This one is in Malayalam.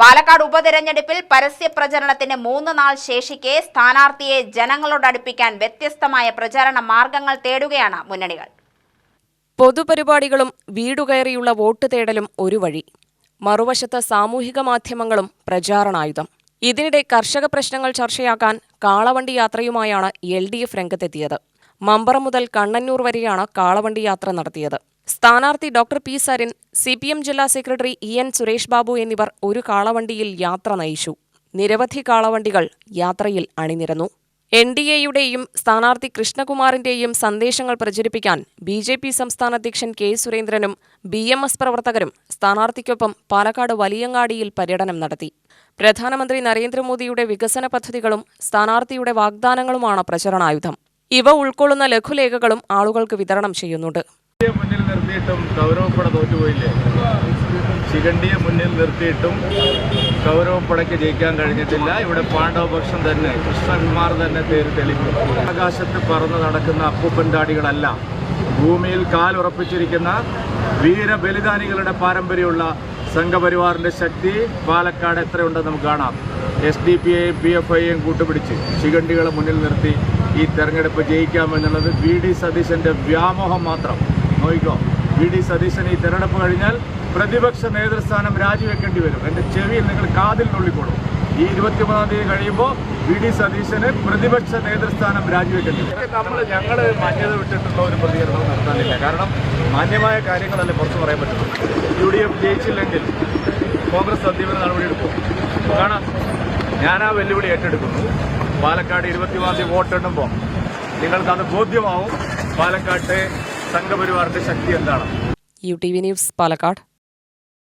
പാലക്കാട് ഉപതെരഞ്ഞെടുപ്പിൽ പരസ്യ പ്രചരണത്തിന് മൂന്ന് നാൾ ശേഷിക്കെ സ്ഥാനാർത്ഥിയെ ജനങ്ങളോട് അടുപ്പിക്കാൻ വ്യത്യസ്തമായ പ്രചാരണ മാർഗങ്ങൾ തേടുകയാണ് മുന്നണികൾ. പൊതുപരിപാടികളും വീടുകയറിയുള്ള വോട്ട് തേടലും ഒരു വഴി. മറുവശത്ത് സാമൂഹിക മാധ്യമങ്ങളും പ്രചാരണായുധം. ഇതിനിടെ കർഷക പ്രശ്നങ്ങൾ ചർച്ചയാക്കാൻ കാളവണ്ടി യാത്രയുമായാണ് എൽ ഡി എഫ് രംഗത്തെത്തിയത്. മമ്പറം മുതൽ കണ്ണന്നൂർ വരെയാണ് കാളവണ്ടി യാത്ര നടത്തിയത്. സ്ഥാനാർത്ഥി doctor P Sarin C P M ജില്ലാ secretary E N Suresh Babu എന്നിവർ ഒരു കാളവണ്ടിയിൽ യാത്ര നയിച്ചു. നിരവധി കാളവണ്ടികൾ യാത്രയിൽ അണിനിരന്നു. എൻ ഡി എയുടെയും സ്ഥാനാർത്ഥി കൃഷ്ണകുമാറിന്റെയും സന്ദേശങ്ങൾ പ്രചരിപ്പിക്കാൻ ബി ജെ പി സംസ്ഥാന അധ്യക്ഷൻ കെ സുരേന്ദ്രനും ബി എം എസ് പ്രവർത്തകരും സ്ഥാനാർത്ഥിക്കൊപ്പം പാലക്കാട് വലിയങ്ങാടിയിൽ പര്യടനം നടത്തി. പ്രധാനമന്ത്രി നരേന്ദ്രമോദിയുടെ വികസന പദ്ധതികളും സ്ഥാനാർത്ഥിയുടെ വാഗ്ദാനങ്ങളുമാണ് പ്രചരണായുധം. ഇവ ഉൾക്കൊള്ളുന്ന ലഘുലേഖകളും ആളുകൾക്ക് വിതരണം ചെയ്യുന്നുണ്ട്. മുന്നിൽ നിർത്തിയിട്ടും കൗരവപ്പട തോറ്റുപോയില്ലേ? ശിഖണ്ഡിയെ മുന്നിൽ നിർത്തിയിട്ടും കൗരവപ്പടയ്ക്ക് ജയിക്കാൻ കഴിഞ്ഞിട്ടില്ല. ഇവിടെ പാണ്ഡവപക്ഷം തന്നെ കൃഷ്ണകുമാർ തന്നെ തേര് തെളിക്കും ആകാശത്ത് പറന്ന് നടക്കുന്ന അപ്പൂപ്പൻ താടികളല്ല ഭൂമിയിൽ കാലുറപ്പിച്ചിരിക്കുന്ന വീരബലിദാനികളുടെ പാരമ്പര്യമുള്ള സംഘപരിവാറിന്റെ ശക്തി പാലക്കാട് എത്രയുണ്ടെന്ന് നമുക്ക് കാണാം. എസ് ഡി പി ഐയും പി എഫ് ഐയും കൂട്ടുപിടിച്ച് ശിഖണ്ഡികളെ മുന്നിൽ നിർത്തി ഈ തെരഞ്ഞെടുപ്പ് ജയിക്കാമെന്നുള്ളത് വി. ഡി. സതീശന്റെ വ്യാമോഹം മാത്രം. നോക്കിക്കോ വി ഡി സതീശൻ ഈ തെരഞ്ഞെടുപ്പ് കഴിഞ്ഞാൽ പ്രതിപക്ഷ നേതൃസ്ഥാനം രാജിവെക്കേണ്ടി വരും. എന്റെ ചെവിയിൽ നിങ്ങൾ കാതിൽ നുള്ളിക്കോളും ഈ ഇരുപത്തിമൂന്നാം തീയതി കഴിയുമ്പോൾ വി ഡി സതീശന് പ്രതിപക്ഷ നേതൃസ്ഥാനം രാജിവെക്കേണ്ടി വരും. നമ്മൾ ഞങ്ങൾ മാന്യത വിട്ടിട്ടുള്ള ഒരു പ്രതികരണം നടത്താനില്ല. കാരണം മാന്യമായ കാര്യങ്ങളല്ലേ പുറത്ത് പറയാൻ പറ്റുള്ളൂ. യു ഡി എഫ് ജയിച്ചില്ലെങ്കിൽ കോൺഗ്രസ് അന്തിമ നടപടി എടുക്കും. കാണാം ഞാൻ ആ വെല്ലുവിളി ഏറ്റെടുക്കുന്നു. പാലക്കാട് ഇരുപത്തിമൂന്നാം തീയതി വോട്ടെണ്ണുമ്പോൾ നിങ്ങൾക്കത് ബോധ്യമാവും. പാലക്കാട്ടെ സംഘപരിവാറിന്റെ ശക്തി എന്താണ്? U T V news Palakkad.